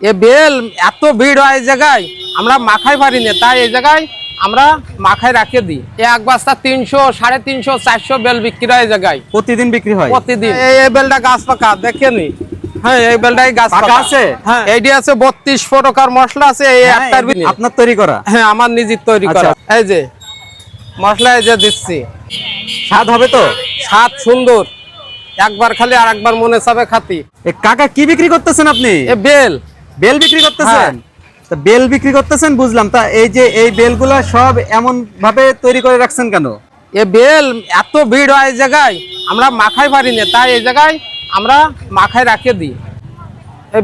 এ bell এত ভিড় হয় এই জায়গায় আমরা মাখাই পারি না তাই এই জায়গায় আমরা মাখায় রাখিয়ে দিই। এ এক বস্তা তিনশো সাড়ে তিনশো চারশো বেল বিক্রি হয় এই জায়গায়। প্রতিদিন বিক্রি হয়? প্রতিদিন। এই বেলটা গাছ পাকা দেখেনি হ্যাঁ এই বেলটাই গাছ পাকা আছে? হ্যাঁ এইটি আছে বত্রিশ প্রকার মশলা আছে এই হ্যাঁ, একটার আপনার তৈরি করা? হ্যাঁ আমার নিজের তৈরি আচ্ছা। করা। এই যে মশলা এই যে দিচ্ছি। স্বাদ হবে তো? স্বাদ সুন্দর। একবার খালি আর একবার মনে চাবে খাতি। কাকা কি বিক্রি করতেছেন আপনি? এ বেল। বেল বিক্রি করতেছেন? তা বেল বিক্রি করতেছেন বুঝলাম। তা এই যে এই বেলগুলা সব এমন ভাবে তৈরি করে রাখছেন কেন? এ বেল এত ভিড় হয় এই জায়গায় আমরা মাখায় পারি না। তাই এই জায়গায় আমরা মাখায় রাখিয়ে দিই।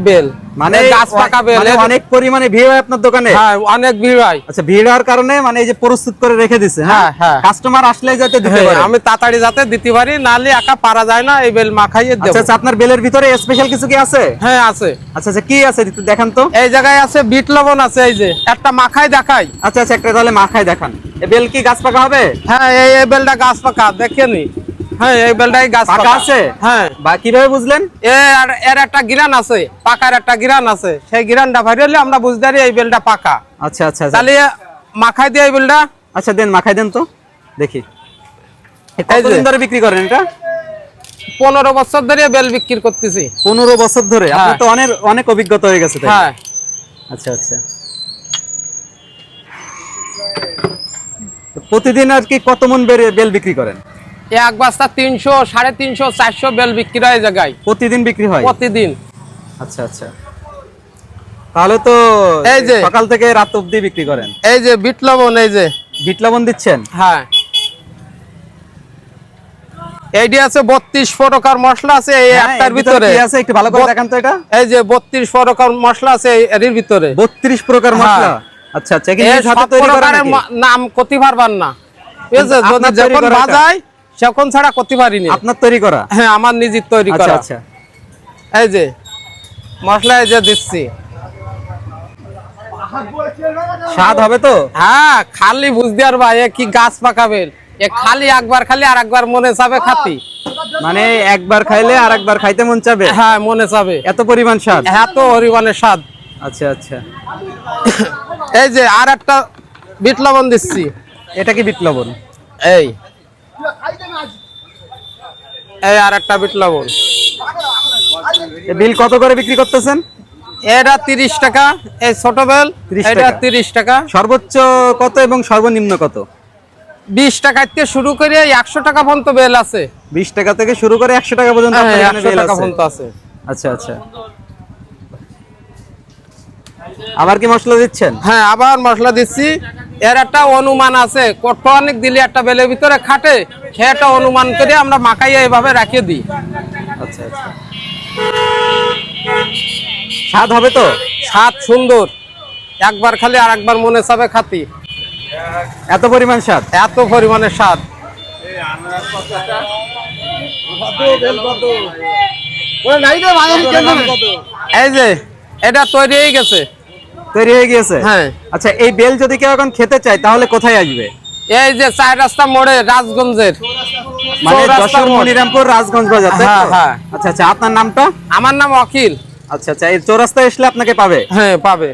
বেল। মানে গাছ পাকা বেল মানে অনেক পরিমাণে ভিড় হয় আপনার দোকানে? হ্যাঁ অনেক ভিড় হয়। আচ্ছা ভিড় হওয়ার কারণে মানে এই যে প্রস্তুত করে রেখে দিছে হ্যাঁ? হ্যাঁ, হ্যাঁ। কাস্টমার আসলে যাতে দিতে হ্যাঁ, পারে। আমি তাড়াতাড়ি যাতে দিতে পারি নালে একা পারা যায় না এই বেল মাখাইয়ে আচ্ছা দেবো। আচ্ছা আপনার বেলের ভিতরে স্পেশাল কিছু কি আছে? হ্যাঁ আছে। আচ্ছা আচ্ছা কি আছে? একটু দেখান তো। এই জায়গায় আছে বিট লবণ আছে এই যে একটা মাখাই দেখাই। আচ্ছা আচ্ছা একটা তাহলে মাখায় দেখান। এ বেল কি গাছ পাকা হবে? হ্যাঁ এই এই বেলটা গাছ পাকা দেখেনি। হ্যাঁ এই বেলটাই গাছ পাকা পাকা। আছে? হ্যাঁ। বা কীভাবে বুঝলেন? এর এর একটা গিরান আছে পাকার একটা গিরান আছে। সেই গিরানটা আমরা এই বেলটা পাকা। আচ্ছা আচ্ছা আচ্ছা। তাহলে মাখাই দিয়ে এই বেলটা। আচ্ছা দেন মাখাই দেন তো। দেখি। এ এই যে। কতদিন ধরে বিক্রি করেন এটা? পনেরো বছর ধরে বেল বিক্রি করতেছি। পনেরো বছর ধরে? আপনার হ্যাঁ। তো অনেক অনেক অভিজ্ঞতা হয়ে গেছে হ্যাঁ। আচ্ছা আচ্ছা। প্রতিদিন আর কি কত মন বেল বিক্রি করেন? এক বস্তা তিনশো সাড়ে তিনশো চারশো বেল বিক্রি হয় জায়গায়। প্রতিদিন বিক্রি হয়? প্রতিদিন। আচ্ছা আচ্ছা। তাহলে তো এই যে। সকাল থেকে রাত অবধি বিক্রি করেন। এই যে বিট লবণ এই যে। বিট লবণ দিচ্ছেন? হ্যাঁ। এইটি আছে বত্রিশ প্রকার মশলা আছে এই হ্যাঁ, একটার এর ভিতরে আছে? একটু ভালো করে দেখান তো এটা। এই যে বত্রিশ প্রকার মশলা আছে এর ভিতরে। বত্রিশ প্রকার মশলা? হ্যাঁ। আচ্ছা আচ্ছা? মা- নাম করতে পারবার না? যদি যখন বাজায় তখন ছাড়া করতে পারিনি। আপনার তৈরি করা? হ্যাঁ আমার নিজের তৈরি আচ্ছা করা। আচ্ছা। এই যে মশলা এই যে দিচ্ছি। স্বাদ হবে তো? হ্যাঁ খালি বুঝতে পারবা এ কি গাছ পাকাবেন এ খালি একবার খালি আর একবার মনে চাবে খাতি। মানে একবার খাইলে আর একবার খাইতে মন চাবে? হ্যাঁ মনে চাবে। এত পরিমাণ স্বাদ? এত পরিমাণের স্বাদ। আচ্ছা আচ্ছা। এই যে আর একটা বিট লবণ দিচ্ছি। এটা কি বিট লবণ? এই। এই আর একটা বিট লবণ। বিল কত করে বিক্রি করতেছেন? এটা তিরিশ টাকা এই ছোট বেল এটা টাকা। তিরিশ টাকা। সর্বোচ্চ কত এবং সর্বনিম্ন কত? টাকা থেকে শুরু করে একশো টাকা পর্যন্ত বেল আছে। বিশ টাকা থেকে শুরু করে একশো টাকা পর্যন্ত আপনার এখানে বেল টাকা আছে। পর্যন্ত আছে। আচ্ছা আচ্ছা। আবার কি মশলা দিচ্ছেন? হ্যাঁ আবার মশলা দিচ্ছি। এর একটা অনুমান আছে কত অনেক দিলে একটা বেলের ভিতরে খাটে একটা অনুমান করে আমরা মাখাইয়ে এভাবে রাখিয়ে দিই। আচ্ছা আচ্ছা। স্বাদ হবে তো? স্বাদ সুন্দর। একবার খালি আর একবার মনে চাবে খাতি। এত পরিমাণ স্বাদ? এত পরিমাণের স্বাদ। এই যে এটা তৈরি হয়ে গেছে। তৈরি হয়ে গিয়েছে? হ্যাঁ। আচ্ছা এই বেল যদি কেউ এখন খেতে চায় তাহলে কোথায় আসবে? এই যে চার রাস্তা মোড়ে রাজগঞ্জের। মানে যশোর মনিরামপুর রাজগঞ্জ বাজার হ্যাঁ, হ্যাঁ। আচ্ছা আচ্ছা আপনার নামটা? আমার নাম অখিল। আচ্ছা আচ্ছা এই চৌরাস্তায় আসলে আপনাকে পাবে? হ্যাঁ পাবে।